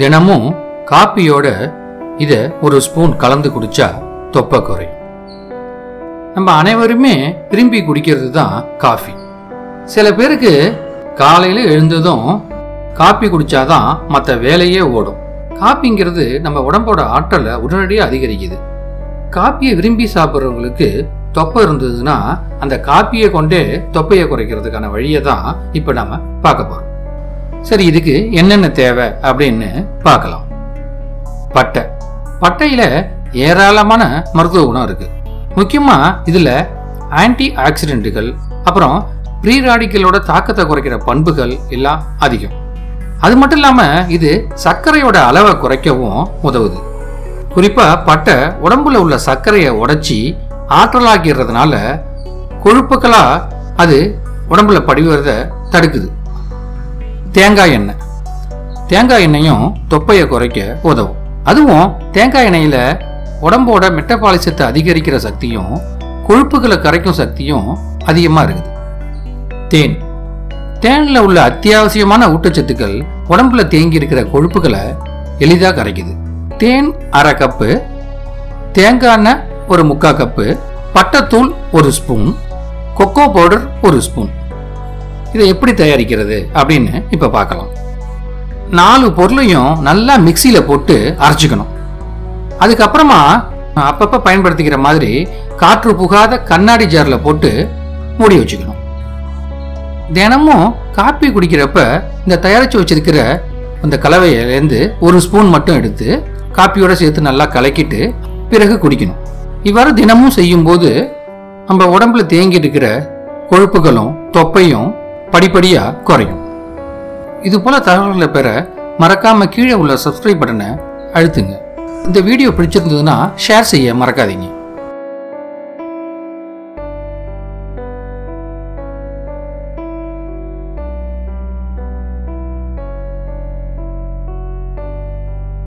தினமும் காப்பியோட இதை ஒரு ஸ்பூன் கலந்து குடிச்சா தொப்பை குறையும். நம்ம அனைவருமே விரும்பி குடிக்கிறது தான் காஃபி. சில பேருக்கு காலையில் எழுந்ததும் காப்பி குடிச்சாதான் மற்ற வேலையே ஓடும். காப்பிங்கிறது நம்ம உடம்போட ஆற்றலை உடனடியாக அதிகரிக்குது. காப்பியை விரும்பி சாப்பிட்றவங்களுக்கு தொப்பை இருந்ததுன்னா அந்த காப்பியை கொண்டே தொப்பையை குறைக்கிறதுக்கான வழியை தான் இப்போ நம்ம பார்க்க போகிறோம் சரி இதுக்கு என்னென்ன தேவை அப்படின்னு பார்க்கலாம். பட்டை. பட்டையில ஏராளமான மருத்துவ குணம் இருக்கு. முக்கியமா இதுல ஆன்டி ஆக்சிடென்ட்டுகள் அப்புறம் ப்ரீ ராடிக்கலோட தாக்கத்தை குறைக்கிற பண்புகள் எல்லாம் அதிகம். அது மட்டும் இல்லாம இது சர்க்கரையோட அளவை குறைக்கவும் உதவுது. குறிப்பா பட்டை உடம்புல உள்ள சர்க்கரையை உடைச்சி ஆற்றலாக்கிறதுனால கொழுப்புகளா அது உடம்புல படிவதை தடுக்குது. தேங்காய் எண்ணெய். தேங்காய் எண்ணெயும் தொப்பையை குறைக்க உதவும். அதுவும் தேங்காய் எண்ணெயில் உடம்போட மெட்டபாலிசத்தை அதிகரிக்கிற சக்தியும் கொழுப்புகளை கரைக்கும் சக்தியும் அதிகமாக இருக்குது. தேன். தேனில் உள்ள அத்தியாவசியமான ஊட்டச்சத்துக்கள் உடம்புல தேங்கி இருக்கிற கொழுப்புகளை எளிதாக கரைக்குது. தேன் அரை கப்பு தேங்காய் எண்ணெய் ஒரு முக்கால் கப்பு பட்டைத்தூள் ஒரு ஸ்பூன் கொக்கோ பவுடர் ஒரு ஸ்பூன். இதை எப்படி தயாரிக்கிறது அப்படின்னு இப்போ பார்க்கலாம். நாலு பொருளையும் நல்லா மிக்சியில் போட்டு அரைச்சிக்கணும். அதுக்கப்புறமா அப்பப்போ பயன்படுத்திக்கிற மாதிரி காற்று புகாத கண்ணாடி ஜாரில் போட்டு மூடி வச்சுக்கணும். தினமும் காப்பி குடிக்கிறப்ப இந்த தயாரித்து வச்சிருக்கிற அந்த கலவையிலேருந்து ஒரு ஸ்பூன் மட்டும் எடுத்து காப்பியோட சேர்த்து நல்லா கலக்கிட்டு பிறகு குடிக்கணும். இவ்வாறு தினமும் செய்யும்போது நம்ம உடம்புல தேங்கி இருக்கிற கொழுப்புகளும் தொப்பையும் படிப்படியாக குறையும். இது போல தகவல்களை பெற மறக்காம கீழே உள்ள சப்ஸ்கிரைப் பட்டனை அழுத்துங்க. இந்த வீடியோ பிடிச்சிருந்ததுன்னா ஷேர் செய்ய மறக்காதீங்க.